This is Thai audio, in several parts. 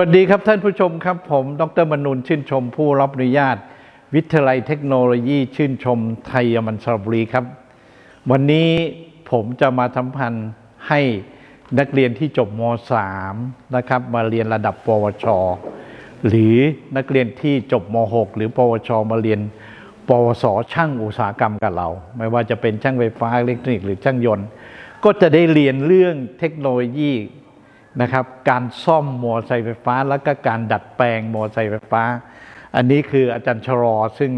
วัสดีครับท่านผู้ชมครับ ผม ดรมนูนชื่นชมผู้รับอนุญาต วิทยาลัยเทคโนโลยีชื่นชมไทยมันสระบุรีครับ วันนี้ผมจะมาสัมพันธ์ให้นักเรียนที่จบม .3 นะครับ มาเรียนระดับ ปวช หรือนักเรียนที่จบม .6 หรือ ปวช มาเรียน ปวส ช่างอุตสาหกรรมกับเรา ไม่ว่าจะเป็นช่างไฟฟ้าอิเล็กทรอนิกส์หรือช่างยนต์ ก็จะได้เรียนเรื่องเทคโนโลยี นะครับ การซ่อมมอเตอร์ไซค์ไฟฟ้า แล้วก็การดัดแปลงมอเตอร์ไซค์ไฟฟ้า อันนี้คืออาจารย์ชรอซึ่ง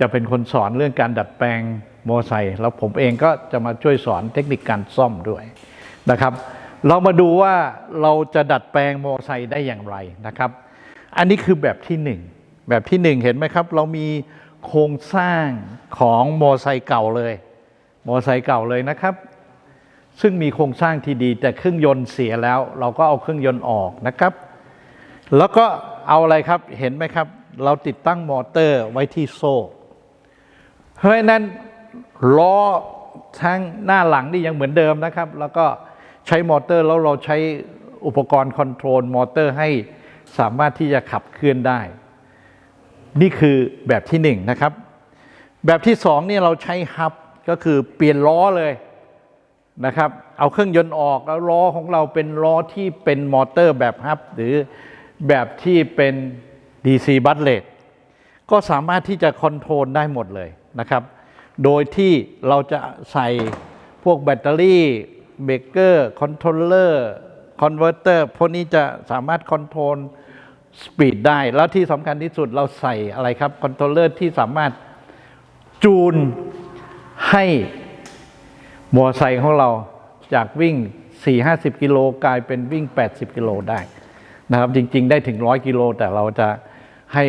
จะเป็นคนสอนเรื่องการดัดแปลงมอเตอร์ไซค์แล้วผมเองก็จะมาช่วยสอนเทคนิคการซ่อมด้วยนะครับ เรามาดูว่าเราจะดัดแปลงมอเตอร์ไซค์ได้อย่างไรนะครับ อันนี้คือแบบที่หนึ่งแบบที่หนึ่งเห็นไหมครับ เรามีโครงสร้างของมอเตอร์ไซค์เก่าเลย มอเตอร์ไซค์เก่าเลยนะครับ ซึ่งมีโครงสร้างที่ดี แต่เครื่องยนต์เสียแล้ว เราก็เอาเครื่องยนต์ออกนะครับ แล้วก็เอาอะไรครับเห็นไหมครับ เราติดตั้งมอเตอร์ไว้ที่โซ่เพราะฉะนั้นล้อทั้งหน้าหลังนี่ยังเหมือนเดิมนะครับ แล้วก็ใช้มอเตอร์แล้วเราใช้อุปกรณ์คอนโทรลมอเตอร์ให้สามารถที่จะขับเคลื่อนได้ นี่คือแบบที่หนึ่งนะครับ แบบที่สองนี่เราใช้ฮับก็คือเปลี่ยนล้อเลย นะครับ เอาเครื่องยนต์ออกแล้วล้อของเราเป็นล้อที่เป็นมอเตอร์แบบฮับ หรือแบบที่เป็น DC บัตเลตก็สามารถที่จะคอนโทรลได้หมดเลยนะครับ โดยที่เราจะใส่พวกแบตเตอรี่เบรกเกอร์คอนโทรลเลอร์คอนเวอร์เตอร์พวกนี้จะสามารถคอนโทรลสปีดได้ แล้วที่สำคัญที่สุดเราใส่อะไรครับคอนโทรลเลอร์ที่สามารถจูนให้ มอเตอร์ไซค์ของเราจากวิ่ง 4-50 กิโลกลายเป็นวิ่ง 80 กิโลได้นะครับจริง ๆ ได้ถึง 100 กิโล แต่เราจะให้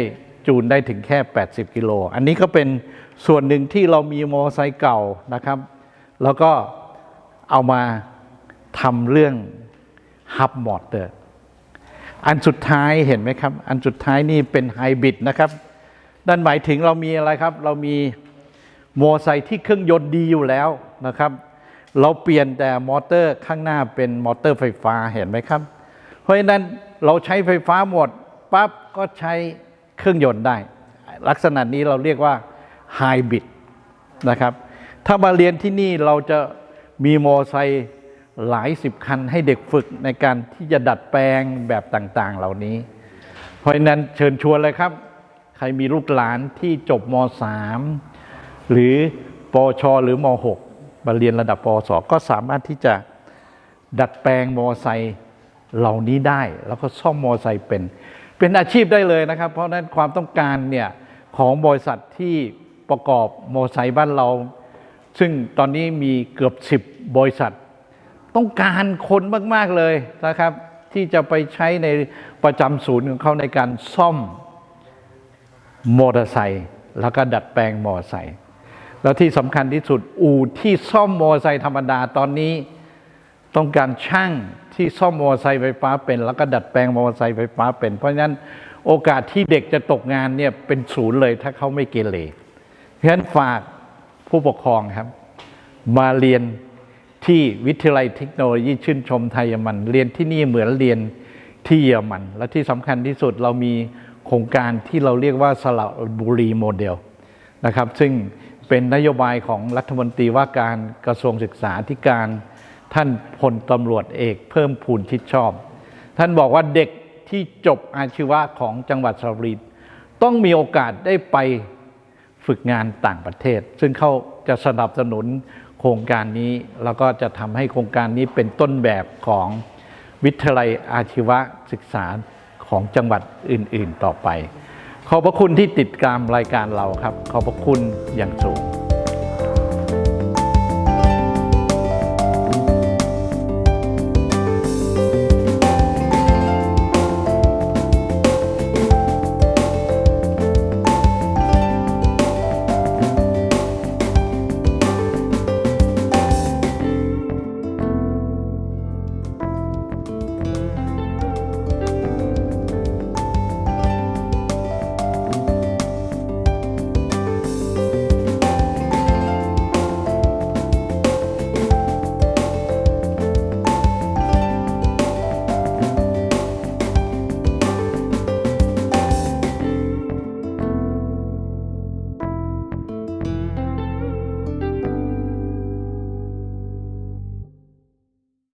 จูนได้ถึงแค่ 80 กิโล อันนี้ก็เป็นส่วนหนึ่งที่เรามีมอเตอร์ไซค์เก่านะครับ แล้วก็เอามาทำเรื่องฮับมอเตอร์อันสุดท้ายเห็นไหมครับ อันสุดท้ายนี่เป็นไฮบริดนะครับนั่นหมายถึงเรามีอะไรครับ เรามีมอเตอร์ไซค์ที่เครื่องยนต์ดีอยู่แล้วนะครับ เราเปลี่ยนแต่มอเตอร์ข้างหน้าเป็นมอเตอร์ไฟฟ้าเห็นไหมครับ เพราะฉะนั้นเราใช้ไฟฟ้าหมดปั๊บก็ใช้เครื่องยนต์ได้ ลักษณะนี้เราเรียกว่าไฮบริดนะครับ ถ้ามาเรียนที่นี่เราจะมีมอเตอร์ไซค์หลายสิบคันให้เด็กฝึกในการที่จะดัดแปลงแบบต่างๆ เหล่านี้ เพราะฉะนั้นเชิญชวนเลยครับ ใครมีลูกหลานที่จบม .3 หรือปอชหรือม .6 มาเรียนระดับปอสก็สามารถที่จะดัดแปลงมอไซค์เหล่านี้ได้ แล้วก็ซ่อมมอไซค์เป็น เป็นอาชีพได้เลยนะครับ เพราะฉะนั้นความต้องการเนี่ยของบริษัทที่ประกอบมอไซค์บ้านเรา ซึ่งตอนนี้มีเกือบ 10 บริษัท ต้องการคนมาก ๆ เลยนะครับ ที่จะไปใช้ในประจำศูนย์ของเขาในการซ่อมมอเตอร์ไซค์แล้วก็ดัดแปลงมอเตอร์ไซค์ แล้วที่สำคัญที่สุด อู่ที่ซ่อมมอเตอร์ไซค์ธรรมดาตอนนี้ ต้องการช่างที่ซ่อมมอเตอร์ไซค์ไฟฟ้าเป็น แล้วก็ดัดแปลงมอเตอร์ไซค์ไฟฟ้าเป็น เพราะฉะนั้นโอกาสที่เด็กจะตกงานเนี่ยเป็นศูนย์เลยถ้าเขาไม่เกเรเพราะฉะนั้นฝากผู้ปกครองครับ มาเรียนที่วิทยาลัยเทคโนโลยีชื่นชมไทยเยอรมัน เรียนที่นี่เหมือนเรียนที่เยอรมัน และที่สำคัญที่สุดเรามีโครงการที่เราเรียกว่าสระบุรีโมเดลนะครับ ซึ่ง เป็นนโยบายของรัฐมนตรีว่าการกระทรวงศึกษาธิการ ท่านพลตำรวจเอกเพิ่มพูนชิดชอบ ท่านบอกว่าเด็กที่จบอาชีวะของจังหวัดสระบุรีต้องมีโอกาสได้ไปฝึกงานต่างประเทศ ซึ่งเขาจะสนับสนุนโครงการนี้ แล้วก็จะทำให้โครงการนี้เป็นต้นแบบของวิทยาลัยอาชีวศึกษาของจังหวัดอื่น ๆ ต่อไป ขอบพระคุณที่ติดตามรายการเราครับ ขอบพระคุณอย่างสูง